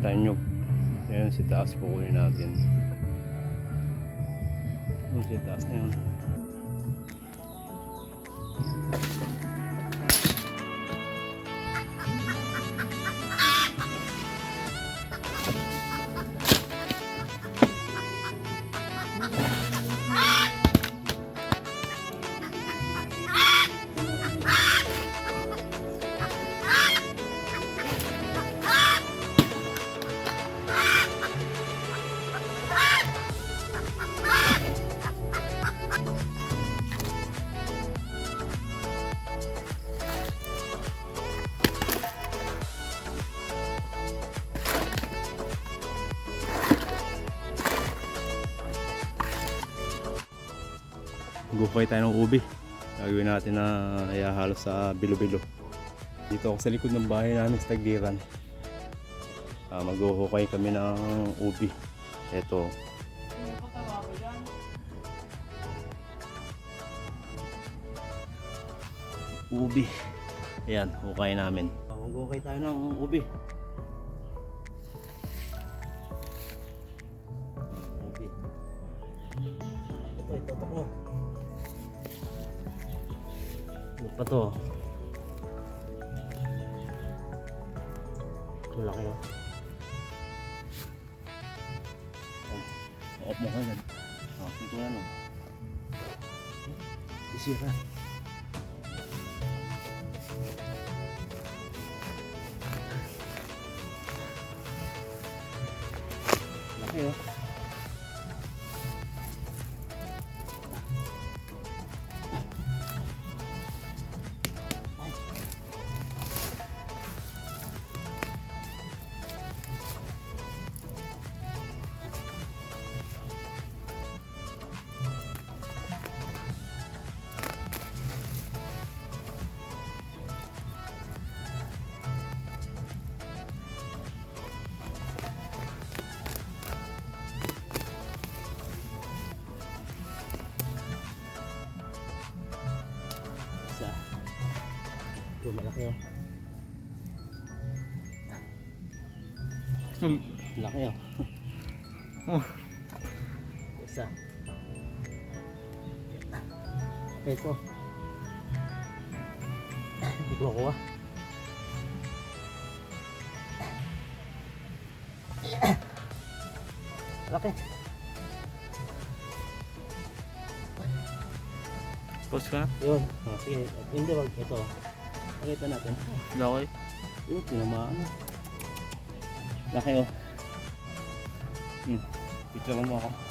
tanyog. Ayan si taas kukunin natin. Yung si taas na yun. Gukay tayo ng ubi. Gagawin natin na ihahalo sa bilo-bilo. Dito ako sa likod ng bahay namin sa Tagbiran. Uh, Maghuhukay kami ng ubi. Ito. Ubi. Ayan, hukay namin. Maghukay tayo ng ubi. Ubi. Ito, ito. Pa to? Ang laki oh. Off mo ka. Oh, ito na no. Isira. Laki oh. Isa. Ito malaki oh. Hmm. Laki oh. Oh. Isa. Ito. Hindi ko nakuha. Laki. Post ka na? Yun. Oh, sige. Hindi wag. Ito. Pakita natin. Okay. Yun, tinamaan. Laki oh. Hmm. Picture mo ako.